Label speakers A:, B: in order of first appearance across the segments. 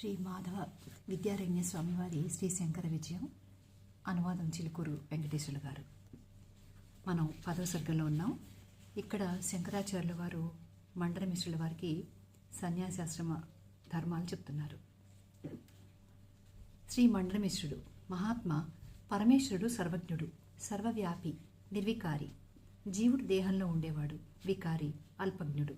A: శ్రీ మాధవ విద్యారణ్య స్వామివారి శ్రీ శంకర విజయం. అనువాదం చిలుకూరు వెంకటేశ్వర గారు. మనం పదవ సర్గంలో ఉన్నాం. ఇక్కడ శంకరాచార్యుల వారు మండల మిశ్రుల వారికి సన్యాసాశ్రమ ధర్మాలు చెప్తున్నారు. శ్రీ మండలమిశ్రుడు మహాత్మ పరమేశ్వరుడు సర్వజ్ఞుడు సర్వవ్యాపి నిర్వికారి జీవుడు దేహంలో ఉండేవాడు వికారి అల్పజ్ఞుడు.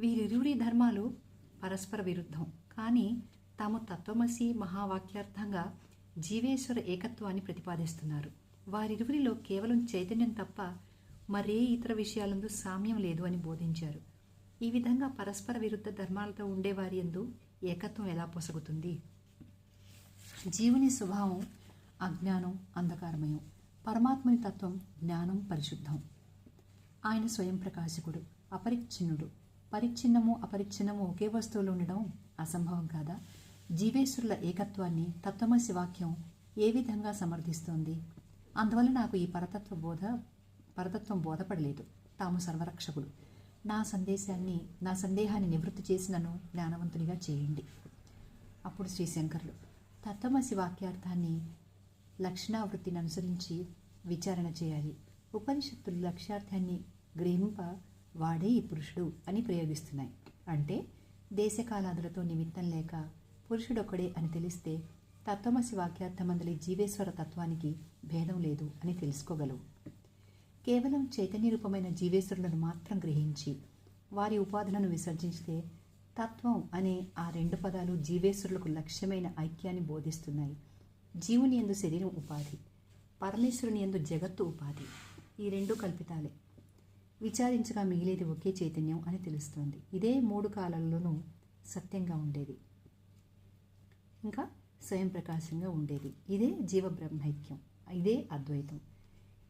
A: వీరిరువురి ధర్మాలు పరస్పర విరుద్ధం. కానీ తాము తత్వమసి మహావాక్యార్థంగా జీవేశ్వర ఏకత్వాన్ని ప్రతిపాదిస్తున్నారు. వారిరువురిలో కేవలం చైతన్యం తప్ప మరే ఇతర విషయాలందు సామ్యం లేదు అని బోధించారు. ఈ విధంగా పరస్పర విరుద్ధ ధర్మాలతో ఉండేవారి ఎందు ఏకత్వం ఎలా పొసగుతుంది? జీవుని స్వభావం అజ్ఞానం అంధకారమయం పరమాత్మని తత్వం జ్ఞానం పరిశుద్ధం. ఆయన స్వయం ప్రకాశకుడు అపరిచ్ఛిన్నుడు. పరిచ్ఛిన్నము అపరిచ్ఛిన్నము ఒకే వస్తువులో ఉండడం అసంభవం కాదా? జీవేశ్వరుల ఏకత్వాన్ని తత్వమసి వాక్యం ఏ విధంగా సమర్థిస్తోంది? అందువల్ల నాకు ఈ పరతత్వ బోధ పరతత్వం బోధపడలేదు. తాము సర్వరక్షకులు. నా సందేశాన్ని నా సందేహాన్ని నివృత్తి చేసినను జ్ఞానవంతునిగా చేయండి. అప్పుడు శ్రీశంకర్లు తత్వమసి వాక్యార్థాన్ని లక్షణావృత్తిని అనుసరించి విచారణ చేయాలి. ఉపనిషత్తులు లక్ష్యార్థాన్ని గ్రహింప వాడే ఈ పురుషుడు అని ప్రయోగిస్తున్నాయి. అంటే దేశకాలాదులతో నిమిత్తం లేక పురుషుడొక్కడే అని తెలిస్తే తత్వమసి వాక్యార్థమందలి జీవేశ్వర తత్వానికి భేదం లేదు అని తెలుసుకోగలవు. కేవలం చైతన్య రూపమైన జీవేశ్వరులను మాత్రం గ్రహించి వారి ఉపాధులను విసర్జించితే తత్వం అనే ఆ రెండు పదాలు జీవేశ్వరులకు లక్ష్యమైన ఐక్యాన్ని బోధిస్తున్నాయి. జీవుని ఎందు శరీరం ఉపాధి పరమేశ్వరుని ఎందు జగత్తు ఉపాధి ఈ రెండు కల్పితాలే. విచారించగా మిగిలేది ఒకే చైతన్యం అని తెలుస్తోంది. ఇదే మూడు కాలాల్లోనూ సత్యంగా ఉండేది. ఇంకా స్వయం ప్రకాశంగా ఉండేది. ఇదే జీవ బ్రహ్మైక్యం ఇదే అద్వైతం.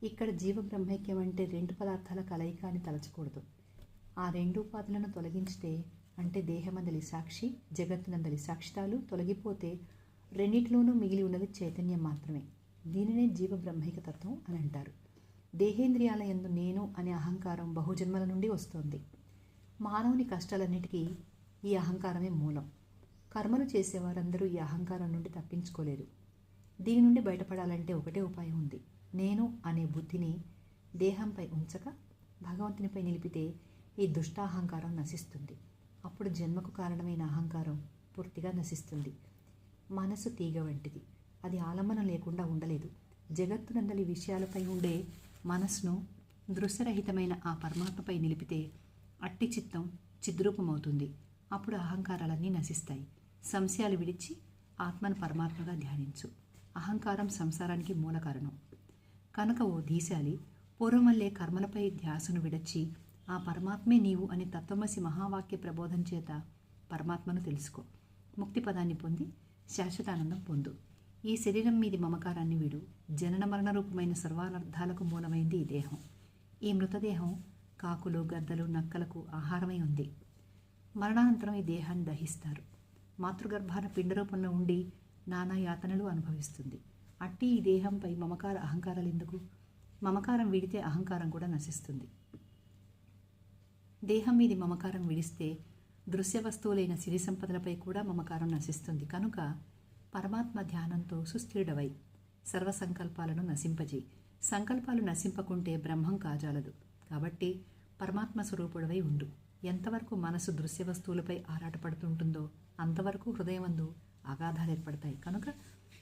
A: ఇక్కడ జీవ బ్రహ్మైక్యం అంటే రెండు పదార్థాల కలయిక అని తలచకూడదు. ఆ రెండు ఉపాధులను తొలగించితే అంటే దేహమందలి సాక్షి జగత్తునందలి సాక్షితాలు తొలగిపోతే రెండిటిలోనూ మిగిలి ఉన్నది చైతన్యం మాత్రమే. దీనినే జీవ బ్రహ్మైక తత్వం అని అంటారు. దేహేంద్రియాల ఎందు నేను అనే అహంకారం బహుజన్మల నుండి వస్తోంది. మానవుని కష్టాలన్నిటికీ ఈ అహంకారమే మూలం. కర్మలు చేసేవారందరూ ఈ అహంకారం నుండి తప్పించుకోలేరు దీని నుండి బయటపడాలంటే ఒకటే ఉపాయం ఉంది. నేను అనే బుద్ధిని దేహంపై ఉంచక భగవంతునిపై నిలిపితే ఈ దుష్టాహంకారం నశిస్తుంది. అప్పుడు జన్మకు కారణమైన అహంకారం పూర్తిగా నశిస్తుంది. మనసు తీగ వంటిది. అది ఆలంబనం లేకుండా ఉండలేదు. జగత్తునందలి విషయాలపై ఉండే మనసును దృశ్యరహితమైన ఆ పరమాత్మపై నిలిపితే అట్టి చిత్తం చిద్రూపమవుతుంది. అప్పుడు అహంకారాలన్నీ నశిస్తాయి. సంశయాలు విడిచి ఆత్మను పరమాత్మగా ధ్యానించు. అహంకారం సంసారానికి మూల కారణం. కనుక ఓ దీశాలి పూర్వం వల్లే కర్మలపై ధ్యాసను విడచి ఆ పరమాత్మే నీవు అని తత్వమసి మహావాక్య ప్రబోధం చేత పరమాత్మను తెలుసుకో. ముక్తి పదాన్ని పొంది శాశ్వతానందం పొందు. ఈ శరీరం మీది మమకారాన్ని వీడు. జనన మరణ రూపమైన సర్వార్థాలకు మూలమైంది ఈ దేహం. ఈ మృతదేహం కాకులు గద్దలు నక్కలకు ఆహారమై ఉంది. మరణానంతరం ఈ దేహాన్ని దహిస్తారు. మాతృగర్భాన పిండ రూపంలో ఉండి నానా యాతనలు అనుభవిస్తుంది. అట్టి ఈ దేహంపై మమకార అహంకారాలు ఎందుకు? మమకారం వీడితే అహంకారం కూడా నశిస్తుంది. దేహం మీది మమకారం విడిస్తే దృశ్య వస్తువులైన సిరి సంపదలపై కూడా మమకారం నశిస్తుంది. కనుక పరమాత్మ ధ్యానంతో సుస్థిరుడవై సర్వ సంకల్పాలను నశింపజే సంకల్పాలు నశింపకుంటే బ్రహ్మం కాజాలదు. కాబట్టి పరమాత్మ స్వరూపుడవై ఉండు. ఎంతవరకు మనసు దృశ్య వస్తువులపై ఆరాటపడుతుంటుందో అంతవరకు హృదయమందు అగాధాలు ఏర్పడతాయి. కనుక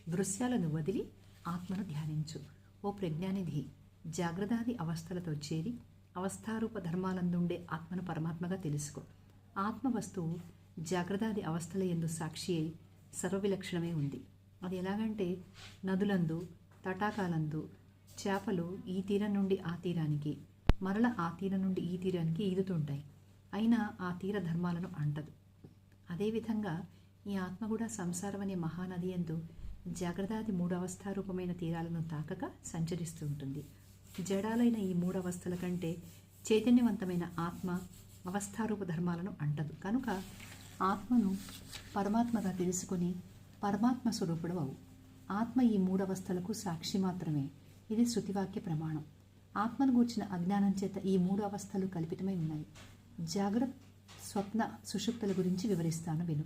A: దృశ్యాలను వదిలి ఆత్మను ధ్యానించు. ఓ ప్రజ్ఞానిధి జాగ్రత్తాది అవస్థలతో చేరి అవస్థారూప ధర్మాలందుండే ఆత్మను పరమాత్మగా తెలుసుకో. ఆత్మ వస్తువు జాగ్రత్తాది అవస్థల ఎందు సాక్షి అయి సర్వవిలక్షణమే ఉంది. అది ఎలాగంటే నదులందు తటాకాలందు చేపలు ఈ తీరం నుండి ఆ తీరానికి మరల ఆ తీరం నుండి ఈ తీరానికి ఈదుతుంటాయి. అయినా ఆ తీర ధర్మాలను అంటదు. అదేవిధంగా ఈ ఆత్మ కూడా సంసారం అనే మహానది ఎందు జాగ్రత్తాది మూడు అవస్థారూపమైన తీరాలను తాకక సంచరిస్తూ ఉంటుంది. జడాలైన ఈ మూడవస్థల కంటే చైతన్యవంతమైన ఆత్మ అవస్థారూప ధర్మాలను అంటదు. కనుక ఆత్మను పరమాత్మగా తెలుసుకుని పరమాత్మ స్వరూపుడు అవు. ఆత్మ ఈ మూడవస్థలకు సాక్షి మాత్రమే. ఇది శృతివాక్య ప్రమాణం. ఆత్మను గూర్చిన అజ్ఞానం చేత ఈ మూడు అవస్థలు కల్పితమై ఉన్నాయి. జాగ్రత్త స్వప్న సుషుప్తుల గురించి వివరిస్తాను విను.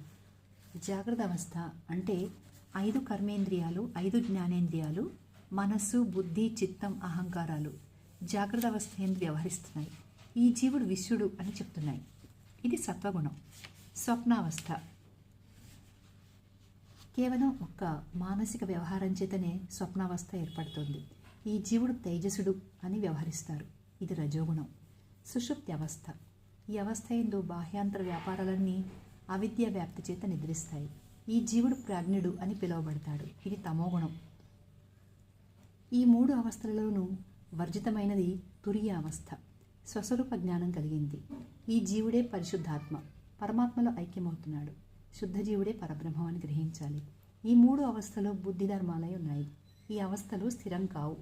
A: జాగ్రత్త అవస్థ అంటే ఐదు కర్మేంద్రియాలు ఐదు జ్ఞానేంద్రియాలు మనస్సు బుద్ధి చిత్తం అహంకారాలు జాగ్రత్త అవస్థ ఎందు వ్యవహరిస్తున్నాయి. ఈ జీవుడు విశ్వడు అని చెప్తున్నాయి. ఇది సత్వగుణం. స్వప్నావస్థ కేవలం ఒక్క మానసిక వ్యవహారం చేతనే స్వప్నావస్థ ఏర్పడుతుంది. ఈ జీవుడు తేజసుడు అని వ్యవహరిస్తారు. ఇది రజోగుణం. సుషుప్తి అవస్థ. ఈ అవస్థ ఎందు బాహ్యాంతర వ్యాపారాలన్నీ అవిద్య వ్యాప్తి చేత నిద్రిస్తాయి. ఈ జీవుడు ప్రాజ్ఞుడు అని పిలువబడతాడు. ఇది తమోగుణం ఈ మూడు అవస్థలలోనూ వర్జితమైనది తురియ అవస్థ. స్వస్వరూప జ్ఞానం కలిగింది. ఈ జీవుడే పరిశుద్ధాత్మ. పరమాత్మలో ఐక్యమవుతున్నాడు. శుద్ధ జీవుడే పరబ్రహ్మం అని గ్రహించాలి. ఈ మూడు అవస్థలో బుద్ధి ధర్మాలై ఉన్నాయి. ఈ అవస్థలు స్థిరం కావు.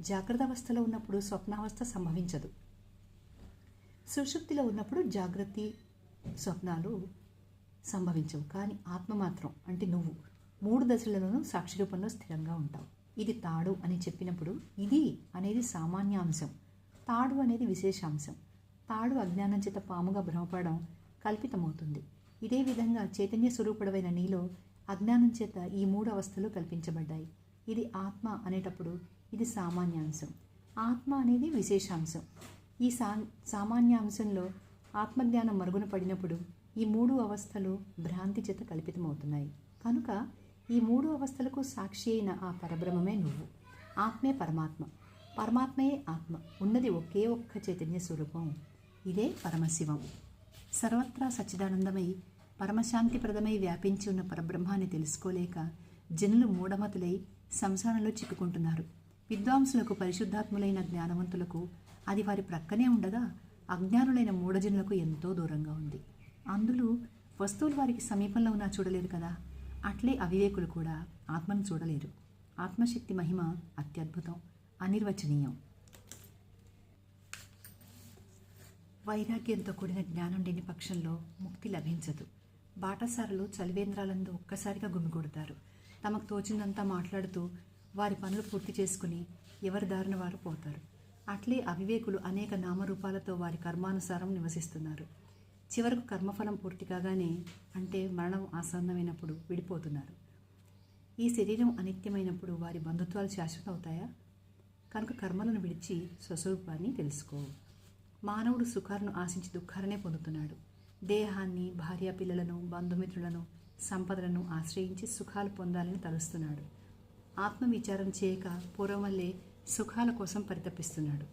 A: జాగ్రత్త అవస్థలో ఉన్నప్పుడు స్వప్నావస్థ సంభవించదు. సుషుప్తిలో ఉన్నప్పుడు జాగ్రత్త స్వప్నాలు సంభవించవు. కానీ ఆత్మ మాత్రం అంటే నువ్వు మూడు దశలలోనూ సాక్షి రూపంలో స్థిరంగా ఉంటావు. ఇది తాడు అని చెప్పినప్పుడు ఇది అనేది సామాన్యాంశం తాడు అనేది విశేషాంశం తాడు అజ్ఞానం చేత పాముగా భ్రమపడడం కల్పితమవుతుంది. ఇదే విధంగా చైతన్య స్వరూపుడమైన నీలో అజ్ఞానం చేత ఈ మూడు అవస్థలు కల్పించబడ్డాయి. ఇది ఆత్మ అనేటప్పుడు ఇది సామాన్యాంశం ఆత్మ అనేది విశేషాంశం ఈ సా సామాన్యాంశంలో ఆత్మజ్ఞానం మరుగున పడినప్పుడు ఈ మూడు అవస్థలు భ్రాంతి చేత కల్పితమవుతున్నాయి. కనుక ఈ మూడు అవస్థలకు సాక్షి అయిన ఆ పరబ్రహ్మమే నువ్వు. ఆత్మే పరమాత్మ. పరమాత్మయే ఆత్మ. ఉన్నది ఒకే ఒక్క చైతన్య స్వరూపం. ఇదే పరమశివం. సర్వత్రా సచ్చిదానందమై పరమశాంతిప్రదమై వ్యాపించి ఉన్న పరబ్రహ్మాన్ని తెలుసుకోలేక జనులు మూఢమతులై సంసారంలో చిక్కుకుంటున్నారు. విద్వాంసులకు పరిశుద్ధాత్ములైన జ్ఞానవంతులకు అది వారి ప్రక్కనే ఉండగా అజ్ఞానులైన మూఢజనులకు ఎంతో దూరంగా ఉంది. అందులో వస్తువులు వారికి సమీపంలో ఉన్నా చూడలేరు కదా. అట్లే అవివేకులు కూడా ఆత్మను చూడలేరు. ఆత్మశక్తి మహిమ అత్యద్భుతం అనిర్వచనీయం. వైరాగ్యంతో కూడిన జ్ఞానం లేని పక్షంలో ముక్తి లభించదు. బాటసారులు చలివేంద్రాలందు ఒక్కసారిగా గుమిగూడతారు. తమకు తోచిందంతా మాట్లాడుతూ వారి పనులు పూర్తి చేసుకుని ఎవరి దారిన వారు పోతారు. అట్లే అవివేకులు అనేక నామరూపాలతో వారి కర్మానుసారం నివసిస్తున్నారు. చివరకు కర్మఫలం పూర్తి కాగానే అంటే మరణం ఆసన్నమైనప్పుడు విడిపోతున్నారు. ఈ శరీరం అనిత్యమైనప్పుడు వారి బంధుత్వాలు శాశ్వతం అవుతాయా కనుక కర్మలను విడిచి స్వస్వరూపాన్ని తెలుసుకో. మానవుడు సుఖాలను ఆశించి దుఃఖాలనే పొందుతున్నాడు. దేహాన్ని భార్య పిల్లలను బంధుమిత్రులను సంపదలను ఆశ్రయించి సుఖాలు పొందాలని తలుస్తున్నాడు. ఆత్మ విచారం చేయక పూర్వం వల్లే సుఖాల కోసం పరితపిస్తున్నాడు.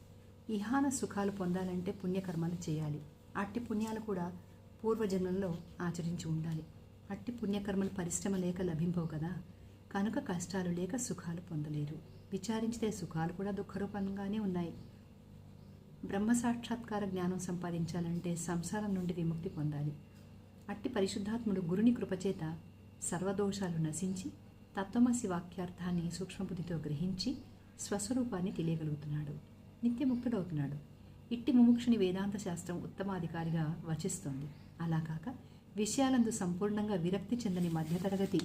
A: ఇహాన సుఖాలు పొందాలంటే పుణ్యకర్మలు చేయాలి. అట్టి పుణ్యాలు కూడా పూర్వజన్మల్లో ఆచరించి ఉండాలి. అట్టి పుణ్యకర్మలు పరిశ్రమ లేక లభింపవు కదా. కనుక కష్టాలు లేక సుఖాలు పొందలేరు. విచారించితే సుఖాలు కూడా దుఃఖరూపంగానే ఉన్నాయి. బ్రహ్మ సాక్షాత్కార జ్ఞానం సంపాదించాలంటే సంసారం నుండి విముక్తి పొందాలి. అట్టి పరిశుద్ధాత్ముడు గురుని కృపచేత సర్వదోషాలు నశించి తత్వమసి వాక్యార్థాన్ని సూక్ష్మబుద్ధితో గ్రహించి స్వస్వరూపాన్ని తెలియగలుగుతున్నాడు. నిత్యముక్తుడవుతున్నాడు. ఇట్టి ముముక్షుని వేదాంత శాస్త్రం ఉత్తమాధికారిగా వచిస్తోంది. అలా కాక విషయాలందు సంపూర్ణంగా విరక్తి చెందని మధ్యతరగతి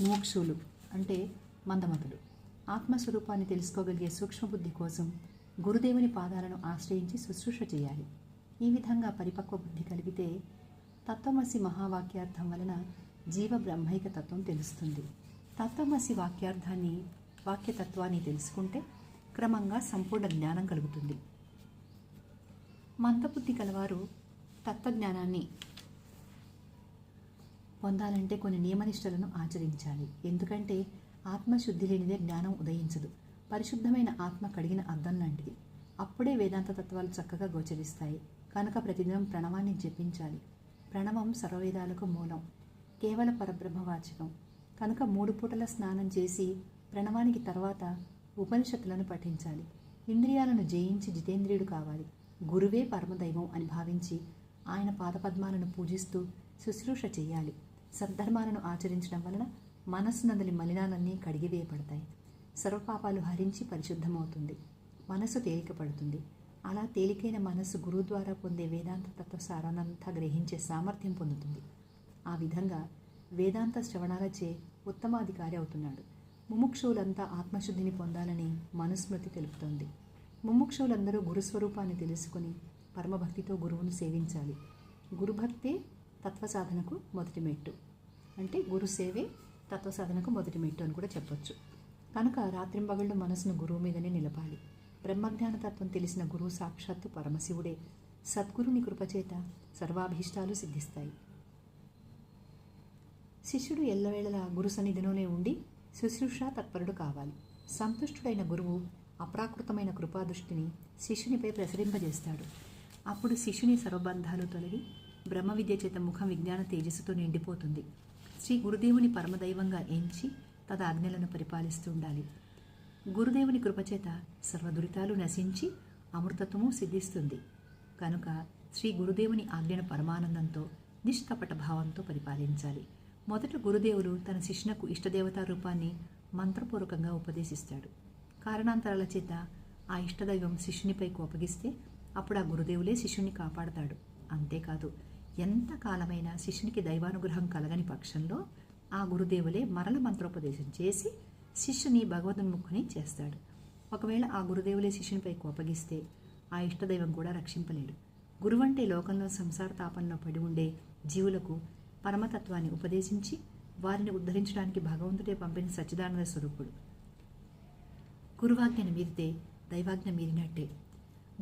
A: ముముక్షులు అంటే మందమతులు. ఆత్మస్వరూపాన్ని తెలుసుకోగలిగే సూక్ష్మబుద్ధి కోసం గురుదేవుని పాదాలను ఆశ్రయించి శుశ్రూష చేయాలి. ఈ విధంగా పరిపక్వ బుద్ధి కలిగితే తత్వమసి మహావాక్యార్థం వలన జీవ బ్రహ్మైక తత్వం తెలుస్తుంది. తత్వమసి వాక్యార్థాన్ని వాక్యతత్వాన్ని తెలుసుకుంటే క్రమంగా సంపూర్ణ జ్ఞానం కలుగుతుంది. మందబుద్ధి కలవారు తత్వజ్ఞానాన్ని పొందాలంటే కొన్ని నియమనిష్టలను ఆచరించాలి. ఎందుకంటే ఆత్మశుద్ధి లేనిదే జ్ఞానం ఉదయించదు. పరిశుద్ధమైన ఆత్మ కడిగిన అర్థం లాంటిది. అప్పుడే వేదాంత తత్వాలు చక్కగా గోచరిస్తాయి. కనుక ప్రతిదినం ప్రణవాన్ని జపించాలి. ప్రణవం సర్వవేదాలకు మూలం. కేవల పరబ్రహ్మవాచకం. కనుక మూడు పూటల స్నానం చేసి ప్రణవానికి తర్వాత ఉపనిషత్తులను పఠించాలి. ఇంద్రియాలను జయించి జితేంద్రియుడు కావాలి. గురువే పరమదైవం అని భావించి ఆయన పాదపద్మాలను పూజిస్తూ శుశ్రూష చేయాలి. సద్ధర్మాలను ఆచరించడం వలన మనస్సు నందలి మలినాలన్నీ కడిగివేయబడతాయి సర్వపాపాలు హరించి పరిశుద్ధమవుతుంది. మనసు తేలికపడుతుంది. అలా తేలికైన మనస్సు గురువు ద్వారా పొందే వేదాంత తత్వ సారానంతా గ్రహించే సామర్థ్యం పొందుతుంది. ఆ విధంగా వేదాంత శ్రవణాలచే ఉత్తమాధికారి అవుతున్నాడు. ముముక్షువులంతా ఆత్మశుద్ధిని పొందాలని మనుస్మృతి తెలుపుతోంది. ముముక్షువులందరూ గురుస్వరూపాన్ని తెలుసుకుని పరమభక్తితో గురువును సేవించాలి. గురుభక్తే తత్వసాధనకు మొదటి మెట్టు. అంటే గురు సేవే తత్వ సాధనకు మొదటి మెట్టు అని కూడా చెప్పొచ్చు. కనుక రాత్రింబగళ్ళు మనసును గురువు మీదనే నిలపాలి. బ్రహ్మజ్ఞాన తత్వం తెలిసిన గురువు సాక్షాత్తు పరమశివుడే. సద్గురుని కృపచేత సర్వాభీష్టాలు సిద్ధిస్తాయి. శిష్యుడు ఎల్లవేళలా గురు సన్నిధిలోనే ఉండి శుశ్రూష తత్పరుడు కావాలి. సంతుష్టుడైన గురువు అప్రాకృతమైన కృపాదృష్టిని శిష్యునిపై ప్రసరింపజేస్తాడు. అప్పుడు శిష్యుని సర్వబంధాలు తొలగి బ్రహ్మ విద్య చేత ముఖం విజ్ఞాన తేజస్సుతో నిండిపోతుంది. శ్రీ గురుదేవుని పరమదైవంగా ఎంచి తద ఆజ్ఞలను పరిపాలిస్తూ ఉండాలి. గురుదేవుని కృపచేత సర్వదురితాలు నశించి అమృతత్వము సిద్ధిస్తుంది. కనుక శ్రీ గురుదేవుని ఆజ్ఞను పరమానందంతో నిష్కపట భావంతో పరిపాలించాలి. మొదట గురుదేవుడు తన శిష్యునకు ఇష్టదేవతా రూపాన్ని మంత్రపూర్వకంగా ఉపదేశిస్తాడు. కారణాంతరాల చేత ఆ ఇష్టదైవం శిష్యునిపై కోపగిస్తే అప్పుడు ఆ గురుదేవులే శిష్యుని కాపాడతాడు. అంతేకాదు ఎంత కాలమైనా శిష్యునికి దైవానుగ్రహం కలగని పక్షంలో ఆ గురుదేవులే మరల మంత్రోపదేశం చేసి శిష్యుని భగవద్ముఖుని చేస్తాడు. ఒకవేళ ఆ గురుదేవులే శిష్యునిపై కోపగిస్తే ఆ ఇష్టదైవం కూడా రక్షింపలేడు. గురువంటే లోకంలో సంసార తాపంలో పడి ఉండే జీవులకు పరమతత్వాన్ని ఉపదేశించి వారిని ఉద్ధరించడానికి భగవంతుడే పంపిన సచ్చిదానంద స్వరూపుడు. గురువాజ్ఞను మీరితే దైవాజ్ఞ మీరినట్టే.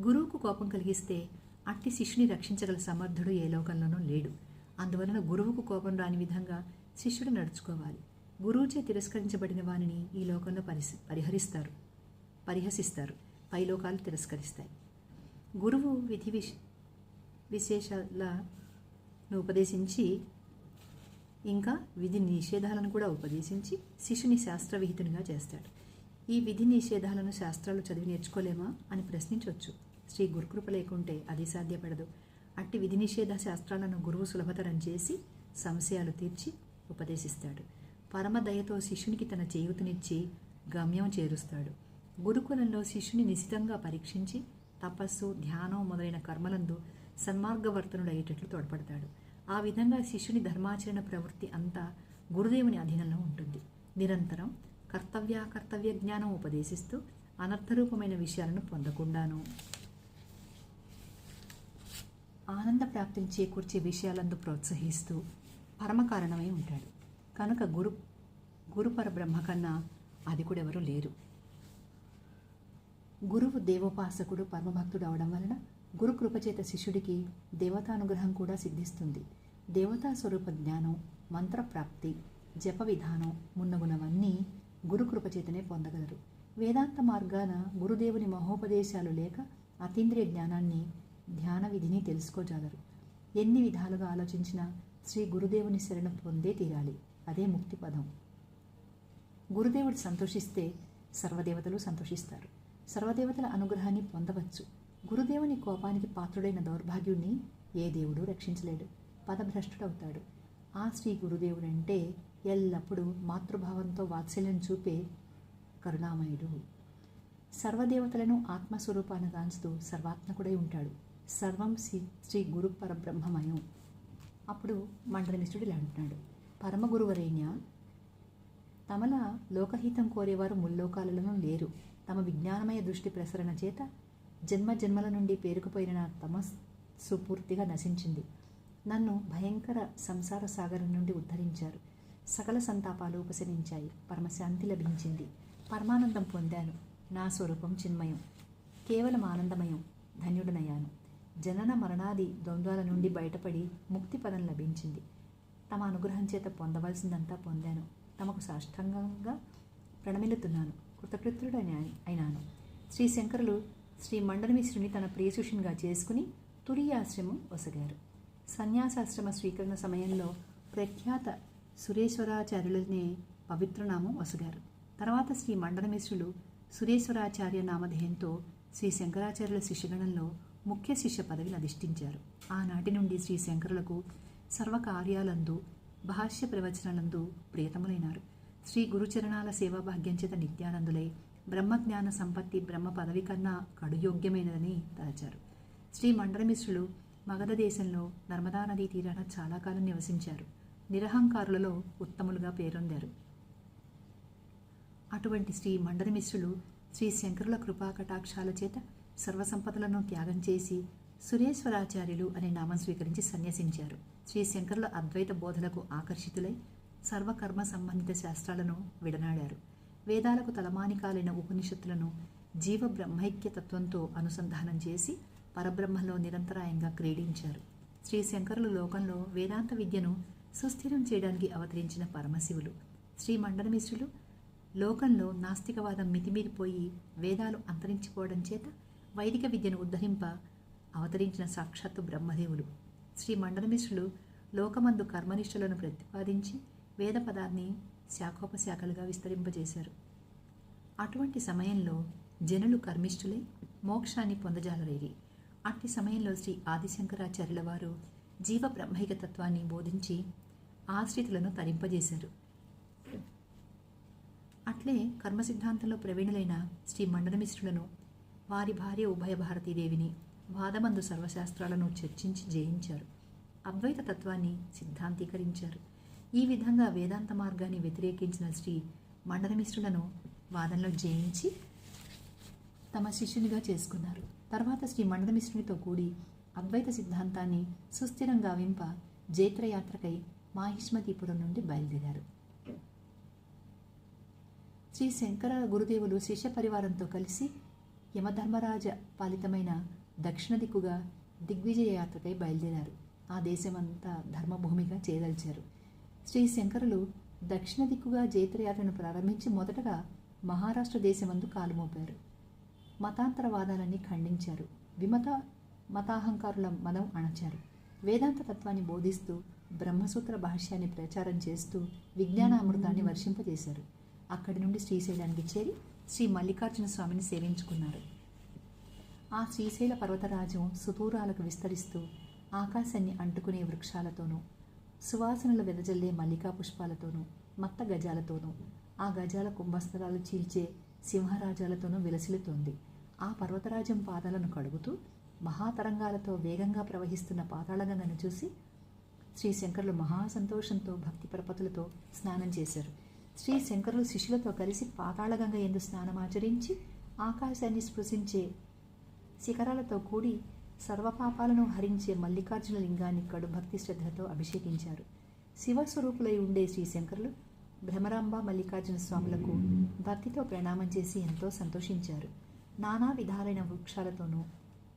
A: గురువుకు కోపం కలిగిస్తే అట్టి శిష్యుని రక్షించగల సమర్థుడు ఏ లోకంలోనూ లేడు. అందువలన గురువుకు కోపం రాని విధంగా శిష్యుడు నడుచుకోవాలి. గురువుచే తిరస్కరించబడిన వానిని ఈ లోకంలో పరిసి పరిహరిస్తారు. పరిహసిస్తారు. పై లోకాలు తిరస్కరిస్తాయి. గురువు విధి విశ్ విశేషాలను ఉపదేశించి ఇంకా విధి నిషేధాలను కూడా ఉపదేశించి శిష్యుని శాస్త్రవిహితునిగా చేస్తాడు. ఈ విధి నిషేధాలను శాస్త్రాలు చదివి నేర్చుకోలేమా అని ప్రశ్నించవచ్చు. శ్రీ గురుకృప లేకుంటే అది సాధ్యపడదు. అట్టి విధి నిషేధ శాస్త్రాలను గురువు సులభతరం చేసి సంశయాలు తీర్చి ఉపదేశిస్తాడు. పరమదయతో శిష్యునికి తన చేయూతనిచ్చి గమ్యం చేరుస్తాడు. గురుకులంలో శిష్యుని నిశితంగా పరీక్షించి తపస్సు ధ్యానం మొదలైన కర్మలందు సన్మార్గవర్తనుడయ్యేటట్లు తోడ్పడతాడు. ఆ విధంగా శిష్యుని ధర్మాచరణ ప్రవృత్తి అంతా గురుదేవుని అధీనంలో ఉంటుంది. నిరంతరం కర్తవ్య కర్తవ్య జ్ఞానం ఉపదేశిస్తూ అనర్థరూపమైన విషయాలను పొందకుండాను. ఆనంద ప్రాప్తిని చేకూర్చే విషయాలందు ప్రోత్సహిస్తూ పరమకారణమై ఉంటాడు. కనుక గురు గురుపర బ్రహ్మ కన్నా అది కూడా ఎవరూ లేరు. గురువు దేవోపాసకుడు పరమభక్తుడు అవడం వలన గురు కృపచేత శిష్యుడికి దేవతానుగ్రహం కూడా సిద్ధిస్తుంది. దేవతా స్వరూప జ్ఞానం మంత్రప్రాప్తి జప విధానం మున్నగునవన్నీ గురు కృపచేతనే పొందగలరు. వేదాంత మార్గాన గురుదేవుని మహోపదేశాలు లేక అతీంద్రియ జ్ఞానాన్ని ధ్యాన విధిని తెలుసుకోజాలరు. ఎన్ని విధాలుగా ఆలోచించినా శ్రీ గురుదేవుని శరణ పొందే తీరాలి. అదే ముక్తి పదం. గురుదేవుడు సంతోషిస్తే సర్వదేవతలు సంతోషిస్తారు. సర్వదేవతల అనుగ్రహాన్ని పొందవచ్చు. గురుదేవుని కోపానికి పాత్రుడైన దౌర్భాగ్యుణ్ణి ఏ దేవుడు రక్షించలేడు. పదభ్రష్టుడవుతాడు. ఆ శ్రీ గురుదేవుడంటే ఎల్లప్పుడూ మాతృభావంతో వాత్సల్యం చూపే కరుణామయుడు. సర్వదేవతలను ఆత్మస్వరూపాన్ని గాంచుతూ సర్వాత్మకుడై ఉంటాడు. సర్వం శ్రీ శ్రీ గురు పరబ్రహ్మమయం. అప్పుడు మండలమిష్ఠుడు ఇలా అంటున్నాడు. పరమగురువరేణ్య తమల లోకహితం కోరేవారు ముల్లోకాలలో లేరు. తమ విజ్ఞానమయ దృష్టి ప్రసరణ చేత జన్మ జన్మల నుండి పేరుకుపోయిన నా తమస్సు పూర్తిగా నశించింది. నన్ను భయంకర సంసార సాగరం నుండి ఉద్ధరించారు. సకల సంతాపాలు ఉపశమించాయి. పరమశాంతి లభించింది. పరమానందం పొందాను. నా స్వరూపం చిన్మయం. కేవలం ఆనందమయం. ధన్యుడనయ్యాను. జనన మరణాది ద్వంద్వాల నుండి బయటపడి ముక్తి పదం లభించింది. తమ అనుగ్రహం చేత పొందవలసిందంతా పొందాను. తమకు సాష్టంగంగా ప్రణమిల్లుతున్నాను. కృతకృత్యుడని అయినాను. శ్రీ శంకరులు శ్రీ మండలమిశ్రుని తన ప్రియశిష్యునిగా చేసుకుని తురియాశ్రమం వసగారు సన్యాసాశ్రమ స్వీకరణ సమయంలో ప్రఖ్యాత సురేశ్వరాచార్యులనే పవిత్రనామం వసగారు తర్వాత శ్రీ మండలమిశ్రులు సురేశ్వరాచార్య నామధేయంతో శ్రీ శంకరాచార్యుల శిష్యగణంలో ముఖ్య శిష్య పదవిని అధిష్ఠించారు. ఆనాటి నుండి శ్రీ శంకరులకు సర్వకార్యాలందు భాష్య ప్రవచనాలందు ప్రియతములైనారు. శ్రీ గురుచరణాల సేవాభాగ్యం చేత నిత్యానందులై బ్రహ్మజ్ఞాన సంపత్తి బ్రహ్మ పదవి కన్నా కడుయోగ్యమైనదని తలచారు. శ్రీ మండలమిశ్రులు మగధ దేశంలో నర్మదా నదీ తీరాన చాలా కాలం నివసించారు. నిరహంకారులలో ఉత్తములుగా పేరొందారు. అటువంటి శ్రీ మండలమిశ్రులు శ్రీ శంకరుల కృపా కటాక్షాల చేత సర్వసంపదలను త్యాగం చేసి సురేశ్వరాచార్యులు అనే నామం స్వీకరించి సన్యసించారు. శ్రీ శంకరుల అద్వైత బోధలకు ఆకర్షితులై సర్వకర్మ సంబంధిత శాస్త్రాలను విడనాడారు. వేదాలకు తలమానికాలైన ఉపనిషత్తులను జీవ బ్రహ్మైక్య తత్వంతో అనుసంధానం చేసి పరబ్రహ్మలో నిరంతరాయంగా క్రీడించారు. శ్రీ శంకరులు లోకంలో వేదాంత విద్యను సుస్థిరం చేయడానికి అవతరించిన పరమశివులు. శ్రీ మండనమిశ్రులు లోకంలో నాస్తికవాదం మితిమీరిపోయి వేదాలు అంతరించిపోవడం చేత వైదిక విద్యను ఉద్ధరింప అవతరించిన సాక్షాత్తు బ్రహ్మదేవులు. శ్రీ మండనమిశ్రులు లోకమందు కర్మనిష్ఠులను ప్రతిపాదించి వేద పదాన్ని శాఖోపశాఖలుగా విస్తరింపజేశారు. అటువంటి సమయంలో జనులు కర్మిష్ఠులై మోక్షాన్ని పొందజాలరేరి. అట్టి సమయంలో శ్రీ ఆదిశంకరాచార్యుల వారు జీవ బ్రహ్మైక తత్వాన్ని బోధించి ఆశ్రితులను తరింపజేశారు. అట్లే కర్మ సిద్ధాంతంలో ప్రవీణులైన శ్రీ మండనమిశ్రులను వారి భార్య ఉభయ భారతీదేవిని వాదమందు సర్వశాస్త్రాలను చర్చించి జయించారు. అద్వైత తత్వాన్ని సిద్ధాంతీకరించారు. ఈ విధంగా వేదాంత మార్గాన్ని వ్యతిరేకించిన శ్రీ మండలమిశ్రులను వాదంలో జయించి తమ శిష్యునిగా చేసుకున్నారు. తర్వాత శ్రీ మండలమిశ్రునితో కూడి అద్వైత సిద్ధాంతాన్ని సుస్థిరంగా వింప జైత్రయాత్రకై మాహిష్మతీపురం నుండి బయలుదేరారు. శ్రీ శంకర గురుదేవులు శిష్య పరివారంతో కలిసి యమధర్మరాజ పాలితమైన దక్షిణ దిక్కుగా దిగ్విజయ యాత్రకై బయలుదేరారు. ఆ దేశమంతా ధర్మభూమిగా చేదల్చారు శ్రీ శంకరులు దక్షిణ దిక్కుగా జైత్రయాత్రను ప్రారంభించి మొదటగా మహారాష్ట్ర దేశమందు కాలుమోపారు మతాంతరవాదాలన్నీ ఖండించారు. విమత మతాహంకారుల మదం అణచారు. వేదాంత తత్వాన్ని బోధిస్తూ బ్రహ్మసూత్ర భాష్యాన్ని ప్రచారం చేస్తూ విజ్ఞానామృతాన్ని వర్షింపజేశారు. అక్కడి నుండి శ్రీశైలానికి చేరి శ్రీ మల్లికార్జున స్వామిని సేవించుకున్నారు. ఆ శ్రీశైల పర్వతరాజం సుదూరాలకు విస్తరిస్తూ ఆకాశాన్ని అంటుకునే వృక్షాలతోనూ సువాసనలు వెదజల్లే మల్లికా పుష్పాలతోనూ మత్త గజాలతోనూ ఆ గజాల కుంభస్థలాలు చీల్చే సింహరాజాలతోనూ విలసిల్లుతోంది. ఆ పర్వతరాజం పాదాలను కడుగుతూ మహాతరంగాలతో వేగంగా ప్రవహిస్తున్న పాతాళగంగను చూసి శ్రీ శంకరులు మహా సంతోషంతో భక్తి పరపతులతో స్నానం చేశారు. శ్రీ శంకరులు శిష్యులతో కలిసి పాతాళగంగ ఎందు స్నానమాచరించి ఆకాశాన్ని స్పృశించే శిఖరాలతో కూడి సర్వపాపాలను హరించే మల్లికార్జున లింగాన్ని కడు భక్తి శ్రద్ధతో అభిషేకించారు. శివస్వరూపులై ఉండే శ్రీశంకరులు భ్రమరాంబ మల్లికార్జున స్వాములకు భక్తితో ప్రణామం చేసి ఎంతో సంతోషించారు. నానా విధాలైన వృక్షాలతోనూ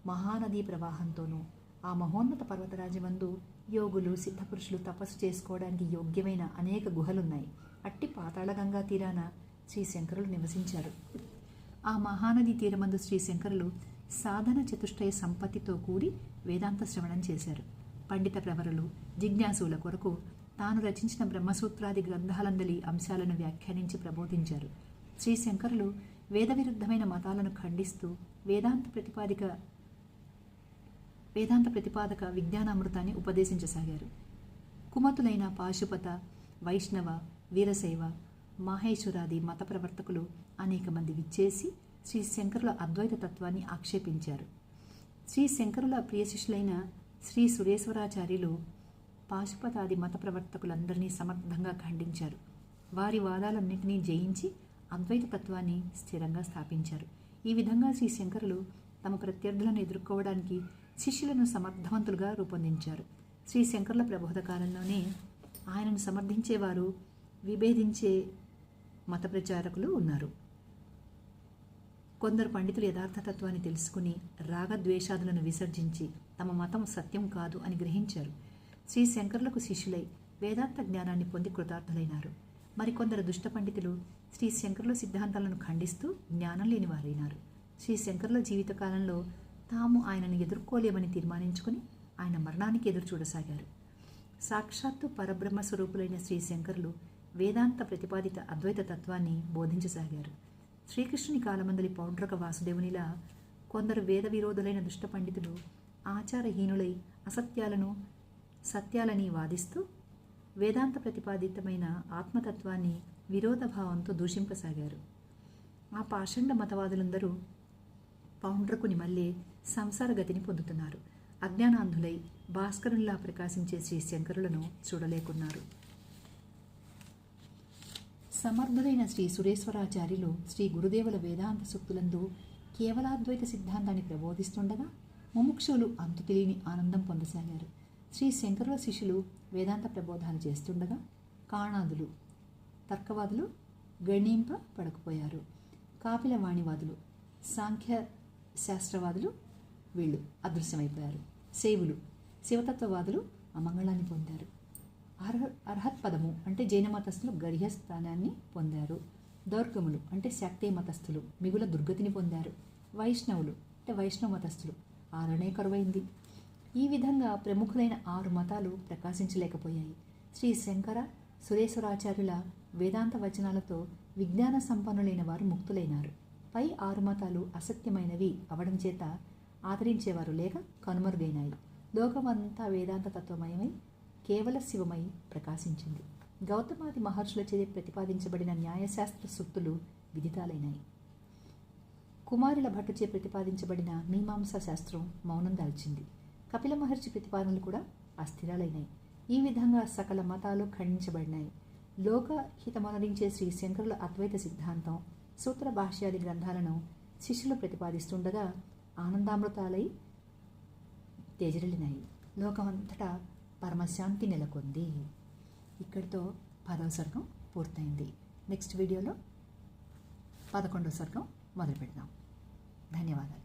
A: మహానదీ ప్రవాహంతోనూ ఆ మహోన్నత పర్వతరాజమందు యోగులు సిద్ధపురుషులు తపస్సు చేసుకోవడానికి యోగ్యమైన అనేక గుహలున్నాయి. అట్టి పాతాళగంగా తీరాన శ్రీశంకరులు నివసించారు. ఆ మహానది తీరమందు శ్రీశంకరులు సాధన చతుష్టయ సంపత్తితో కూడి వేదాంత శ్రవణం చేశారు. పండిత ప్రవరులు జిజ్ఞాసుల కొరకు తాను రచించిన బ్రహ్మసూత్రాది గ్రంథాలందలి అంశాలను వ్యాఖ్యానించి ప్రబోధించారు. శ్రీ శంకరులు వేద విరుద్ధమైన మతాలను ఖండిస్తూ వేదాంత ప్రతిపాదిక వేదాంత ప్రతిపాదక విజ్ఞానామృతాన్ని ఉపదేశించసాగారు. కుమతులైన పాశుపత వైష్ణవ వీరశైవ మాహేశ్వరాది మత ప్రవర్తకులు అనేక మంది విచ్చేసి శ్రీ శంకరుల అద్వైత తత్వాన్ని ఆక్షేపించారు. శ్రీ శంకరుల ప్రియ శిష్యులైన శ్రీ సురేశ్వరాచార్యులు పాశుపతాది మత ప్రవర్తకులందరినీ సమర్థంగా ఖండించారు. వారి వాదాలన్నింటినీ జయించి అద్వైత తత్వాన్ని స్థిరంగా స్థాపించారు. ఈ విధంగా శ్రీ శంకరులు తమ ప్రత్యర్థులను ఎదుర్కోవడానికి శిష్యులను సమర్థవంతులుగా రూపొందించారు. శ్రీ శంకరుల ప్రబోధ కాలంలోనే ఆయనను సమర్థించేవారు విభేదించే మత ప్రచారకులు ఉన్నారు. కొందరు పండితులు యథార్థతత్వాన్ని తెలుసుకుని రాగద్వేషాదులను విసర్జించి తమ మతం సత్యం కాదు అని గ్రహించారు. శ్రీ శంకరులకు శిష్యులై వేదాంత జ్ఞానాన్ని పొంది కృతార్థులైనారు. మరికొందరు దుష్ట పండితులు శ్రీ శంకరుల సిద్ధాంతాలను ఖండిస్తూ జ్ఞానం లేని వారైనారు. శ్రీ శంకరుల జీవితకాలంలో తాము ఆయనను ఎదుర్కోలేమని తీర్మానించుకుని ఆయన మరణానికి ఎదురు చూడసాగారు. సాక్షాత్తు పరబ్రహ్మ స్వరూపులైన శ్రీ శంకరులు వేదాంత ప్రతిపాదిత అద్వైత తత్వాన్ని బోధించసాగారు. శ్రీకృష్ణుని కాలమందలి పౌండ్రక వాసుదేవునిలా కొందరు వేద విరోధులైన దుష్ట పండితులు ఆచారహీనులై అసత్యాలను సత్యాలని వాదిస్తూ వేదాంత ప్రతిపాదితమైన ఆత్మతత్వాన్ని విరోధభావంతో దూషింపసాగారు. ఆ పాషండ మతవాదులందరూ పౌండ్రకుని మళ్ళీ సంసార గతిని పొందుతున్నారు. అజ్ఞానాంధులై భాస్కరునిలా ప్రకాశించే శ్రీ శంకరులను చూడలేకున్నారు. సమర్థులైన శ్రీ సురేశ్వరాచార్యులు శ్రీ గురుదేవుల వేదాంత సూక్తులందు కేవలాద్వైత సిద్ధాంతాన్ని ప్రబోధిస్తుండగా ముముక్షులు అంతు తెలియని ఆనందం పొందసాగారు. శ్రీ శంకరుల శిష్యులు వేదాంత ప్రబోధాలు చేస్తుండగా కాణాదులు తర్కవాదులు గణింప పడకపోయారు. కాపిల వాణివాదులు సాంఖ్య శాస్త్రవాదులు వీళ్ళు అదృశ్యమైపోయారు. సేవులు శివతత్వవాదులు అమంగళాన్ని పొందారు. అర్హ అర్హత్ పదము అంటే జైన మతస్థులు గర్హస్థానాన్ని పొందారు. దౌర్గములు అంటే శక్తి మతస్థులు మిగుల దుర్గతిని పొందారు. వైష్ణవులు అంటే వైష్ణవ మతస్థులు ఆరనే కరువైంది. ఈ విధంగా ప్రముఖులైన ఆరు మతాలు ప్రకాశించలేకపోయాయి. శ్రీ శంకర సురేశ్వరాచార్యుల వేదాంత వచనాలతో విజ్ఞాన సంపన్నులైన వారు ముక్తులైనారు. పై ఆరు మతాలు అసత్యమైనవి అవడం చేత ఆదరించేవారు లేక కనుమరుగైనాయి. లోకమంతా వేదాంత తత్వమయమై కేవల శివమై ప్రకాశించింది. గౌతమాది మహర్షులచే ప్రతిపాదించబడిన న్యాయశాస్త్ర సూక్తులు విదితాలైనాయి. కుమారుల భట్టుచే ప్రతిపాదించబడిన మీమాంసా శాస్త్రం మౌనం దాల్చింది. కపిల మహర్షి ప్రతిపాదనలు కూడా అస్థిరాలైనాయి. ఈ విధంగా సకల మతాలు ఖండించబడినాయి. లోక హితమనరించే శ్రీ శంకరుల అద్వైత సిద్ధాంతం సూత్ర భాష్యాది గ్రంథాలను శిష్యులు ప్రతిపాదిస్తుండగా ఆనందామృతాలై తేజరిల్లినాయి. లోకమంతటా పరమశాంతి నెలకొంది. ఇక్కడితో పదవ సర్గం పూర్తయింది. నెక్స్ట్ వీడియోలో పదకొండవ సర్గం మొదలు పెడదాం ధన్యవాదాలు.